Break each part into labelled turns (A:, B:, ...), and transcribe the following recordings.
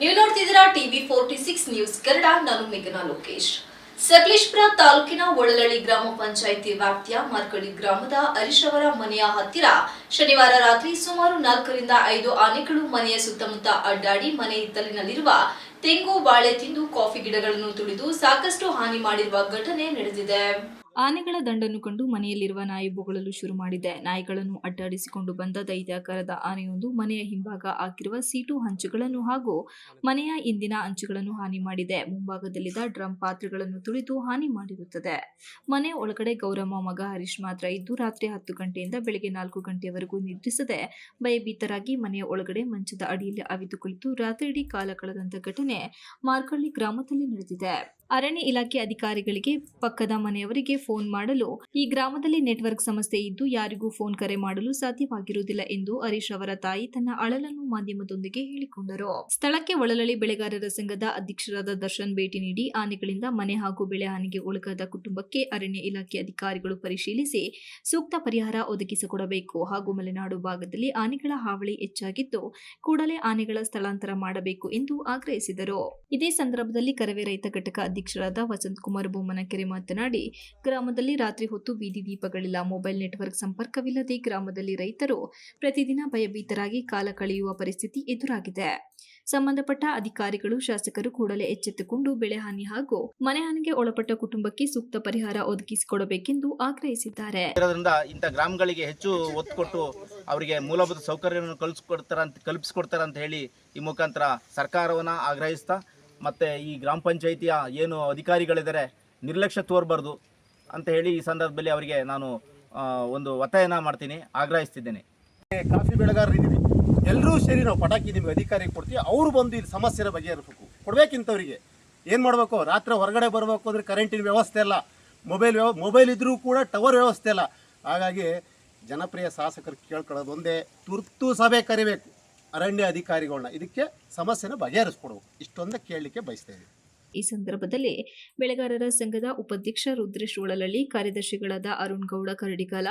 A: ನೀವು ನೋಡ್ತಿದ್ದೀರಾ TV forty six news Kannada. ನಾನು ಮೇಘನಾ ಲೋಕೇಶ್. ಸಕಲೇಶ್ಪುರ ತಾಲೂಕಿನ ಒಳಲಳ್ಳಿ ಗ್ರಾಮ ಪಂಚಾಯಿತಿ ವ್ಯಾಪ್ತಿಯ ಮಾರ್ಕಡಿ ಗ್ರಾಮದ ಅರಿಶವರ ಮನೆಯ ಹತ್ತಿರ ಶನಿವಾರ ರಾತ್ರಿ ಸುಮಾರು ನಾಲ್ಕರಿಂದ ಐದು ಆನೆಗಳು ಮನೆಯ ಸುತ್ತಮುತ್ತ ಅಡ್ಡಾಡಿ ಮನೆ ಹಿತ್ತಲಿನಲ್ಲಿರುವ ತೆಂಗು, ಬಾಳೆ ತಿಂದು ಕಾಫಿ ಗಿಡಗಳನ್ನು ತುಳಿದು ಸಾಕಷ್ಟು ಹಾನಿ ಮಾಡಿರುವ ಘಟನೆ ನಡೆದಿದೆ. ಆನೆಗಳ ದಂಡನ್ನು ಕಂಡು ಮನೆಯಲ್ಲಿರುವ ನಾಯಿ ಬೊಗಳಲು ಶುರು ಮಾಡಿದೆ. ನಾಯಿಗಳನ್ನು ಅಡ್ಡಾಡಿಸಿಕೊಂಡು ಬಂದ ದೈತ್ಯಾಕಾರದ ಆನೆಯೊಂದು ಮನೆಯ ಹಿಂಭಾಗ ಹಾಕಿರುವ ಸೀಟು ಹಂಚುಗಳನ್ನು ಹಾಗೂ ಮನೆಯ ಇಂದಿನ ಅಂಚುಗಳನ್ನು ಹಾನಿ ಮಾಡಿದೆ. ಮುಂಭಾಗದಲ್ಲಿದ್ದ ಡ್ರಮ್ ಪಾತ್ರೆಗಳನ್ನು ತುಳಿದು ಹಾನಿ ಮಾಡಿರುತ್ತದೆ. ಮನೆ ಒಳಗಡೆ ಗೌರಮ್ಮ ಮಗ ಹರೀಶ್ ಮಾತ್ರ ಇದ್ದು ರಾತ್ರಿ ಹತ್ತು ಗಂಟೆಯಿಂದ ಬೆಳಗ್ಗೆ ನಾಲ್ಕು ಗಂಟೆಯವರೆಗೂ ನಿದ್ರಿಸದೆ ಭಯಭೀತರಾಗಿ ಮನೆಯ ಒಳಗಡೆ ಮಂಚದ ಅಡಿಯಲ್ಲಿ ಅವಿದು ಕುಳಿತು ರಾತ್ರಿಯಿಡೀ ಕಾಲ ಕಳೆದಂತ ಘಟನೆ ಮಾರ್ಕಳ್ಳಿ ಗ್ರಾಮದಲ್ಲಿ ನಡೆದಿದೆ. ಅರಣ್ಯ ಇಲಾಖೆ ಅಧಿಕಾರಿಗಳಿಗೆ ಪಕ್ಕದ ಮನೆಯವರಿಗೆ ಫೋನ್ ಮಾಡಲು. ಈ ಗ್ರಾಮದಲ್ಲಿ ನೆಟ್ವರ್ಕ್ ಸಮಸ್ಯೆ ಇದ್ದು ಯಾರಿಗೂ ಫೋನ್ ಕರೆ ಮಾಡಲು ಸಾಧ್ಯವಾಗಿರುವುದಿಲ್ಲ ಎಂದು ಹರೀಶ್ ಅವರ ತಾಯಿ ತನ್ನ ಅಳಲನ್ನು ಮಾಧ್ಯಮದೊಂದಿಗೆ ಹೇಳಿಕೊಂಡರು. ಸ್ಥಳಕ್ಕೆ ಒಳಲಳಿ ಬೆಳೆಗಾರರ ಸಂಘದ ಅಧ್ಯಕ್ಷರಾದ ದರ್ಶನ್ ಭೇಟಿ ನೀಡಿ ಆನೆಗಳಿಂದ ಮನೆ ಹಾಗೂ ಬೆಳೆ ಹಾನಿಗೆ ಒಳಗಾದ ಕುಟುಂಬಕ್ಕೆ ಅರಣ್ಯ ಇಲಾಖೆ ಅಧಿಕಾರಿಗಳು ಪರಿಶೀಲಿಸಿ ಸೂಕ್ತ ಪರಿಹಾರ ಒದಗಿಸಿಕೊಡಬೇಕು. ಹಾಗೂ ಮಲೆನಾಡು ಭಾಗದಲ್ಲಿ ಆನೆಗಳ ಹಾವಳಿ ಹೆಚ್ಚಾಗಿದ್ದು ಕೂಡಲೇ ಆನೆಗಳ ಸ್ಥಳಾಂತರ ಮಾಡಬೇಕು ಎಂದು ಆಗ್ರಹಿಸಿದರು. ಇದೇ ಸಂದರ್ಭದಲ್ಲಿ ಕರವೇ ರೈತ ಘಟಕ ಅಧ್ಯಕ್ಷರಾದ ವಸಂತ್ ಕುಮಾರ್ ಬೊಮ್ಮನಕೆರೆ ಮಾತನಾಡಿ, ಗ್ರಾಮದಲ್ಲಿ ರಾತ್ರಿ ಹೊತ್ತು ಬೀದಿ ದೀಪಗಳಿಲ್ಲ. ಮೊಬೈಲ್ ನೆಟ್ವರ್ಕ್ ಸಂಪರ್ಕವಿಲ್ಲದೆ ಗ್ರಾಮದಲ್ಲಿ ರೈತರು ಪ್ರತಿದಿನ ಭಯಭೀತರಾಗಿ ಕಾಲ ಕಳೆಯುವ ಪರಿಸ್ಥಿತಿ ಎದುರಾಗಿದೆ. ಸಂಬಂಧಪಟ್ಟ ಅಧಿಕಾರಿಗಳು, ಶಾಸಕರು ಕೂಡಲೇ ಎಚ್ಚೆತ್ತುಕೊಂಡು ಬೆಳೆ ಹಾನಿ ಹಾಗೂ ಮನೆ ಹಾನಿಗೆ ಒಳಪಟ್ಟ ಕುಟುಂಬಕ್ಕೆ ಸೂಕ್ತ ಪರಿಹಾರ ಒದಗಿಸಿಕೊಡಬೇಕೆಂದು ಆಗ್ರಹಿಸಿದ್ದಾರೆ.
B: ಇಂಥ ಗ್ರಾಮಗಳಿಗೆ ಹೆಚ್ಚು ಒತ್ತು ಕೊಟ್ಟು ಅವರಿಗೆ ಮೂಲಭೂತ ಸೌಕರ್ಯವನ್ನು ಕಲ್ಪಿಸ್ಕೊಡ್ತಾರ ಅಂತ ಕಲ್ಪಿಸ್ಕೊಡ್ತಾರ ಅಂತ ಹೇಳಿ ಈ ಮುಖಾಂತರ ಸರ್ಕಾರವನ್ನ ಆಗ್ರಹಿಸ್ತಾ ಮತ್ತು ಈ ಗ್ರಾಮ ಪಂಚಾಯಿತಿಯ ಏನು ಅಧಿಕಾರಿಗಳಿದ್ದಾರೆ, ನಿರ್ಲಕ್ಷ್ಯ ತೋರಬಾರ್ದು ಅಂತ ಹೇಳಿ ಈ ಸಂದರ್ಭದಲ್ಲಿ ಅವರಿಗೆ ನಾನು ಒಂದು ಒತ್ತಾಯನ ಮಾಡ್ತೀನಿ, ಆಗ್ರಹಿಸ್ತಿದ್ದೇನೆ.
C: ಕಾಫಿ ಬೆಳೆಗಾರರಿದ್ದೀವಿ ಎಲ್ಲರೂ ಸೇರಿ ನಾವು ಪಟಾಕಿ ನಿಮಗೆ ಅಧಿಕಾರಿಗೆ ಕೊಡ್ತೀವಿ. ಅವರು ಬಂದು ಇಲ್ಲಿ ಸಮಸ್ಯೆನ ಬಗೆಹರಿಸಬೇಕು. ಕೊಡಬೇಕಿಂತವರಿಗೆ. ಏನು ಮಾಡಬೇಕು? ರಾತ್ರಿ ಹೊರಗಡೆ ಬರಬೇಕು ಅಂದರೆ ಕರೆಂಟಿನ ವ್ಯವಸ್ಥೆ ಇಲ್ಲ ಮೊಬೈಲ್ ವ್ಯವ ಮೊಬೈಲ್ ಇದ್ದರೂ ಕೂಡ ಟವರ್ ವ್ಯವಸ್ಥೆ ಇಲ್ಲ ಹಾಗಾಗಿ ಜನಪ್ರಿಯ ಶಾಸಕರು ಕೇಳ್ಕೊಳ್ಳೋದು ಒಂದೇ, ತುರ್ತು ಸಭೆ ಕರಿಬೇಕು. ಅರಣ್ಯ ಅಧಿಕಾರಿಗಳನ್ನ ಇದಕ್ಕೆ ಸಮಸ್ಯೆನ ಬಗೆಹರಿಸ್ಕೊಡ್ಬೇಕು ಇಷ್ಟೊಂದು ಕೇಳಲಿಕ್ಕೆ ಬಯಸ್ತಾ ಇದ್ದೀವಿ
A: ಈ ಸಂದರ್ಭದಲ್ಲಿ ಬೆಳೆಗಾರರ ಸಂಘದ ಉಪಾಧ್ಯಕ್ಷ ರುದ್ರೇಶ್ ಉಳಲಳ್ಳಿ ಕಾರ್ಯದರ್ಶಿಗಳಾದ Arun Gowda Karadigala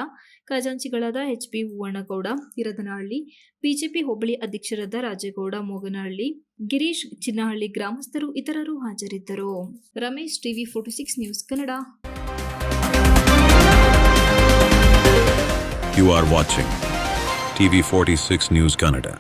A: ಖಜಾಂಚಿಗಳಾದ H P Hoovannagowda Iradanahalli BJP ಹೋಬಳಿ ಅಧ್ಯಕ್ಷರಾದ ರಾಜೇಗೌಡ ಮೋಗನಹಳ್ಳಿ ಗಿರೀಶ್ ಚಿನ್ನಹಳ್ಳಿ ಗ್ರಾಮಸ್ಥರು ಇತರರು ಹಾಜರಿದ್ದರು. Ramesh TV forty six news Kannada.
D: You are watching TV 46 News Canada.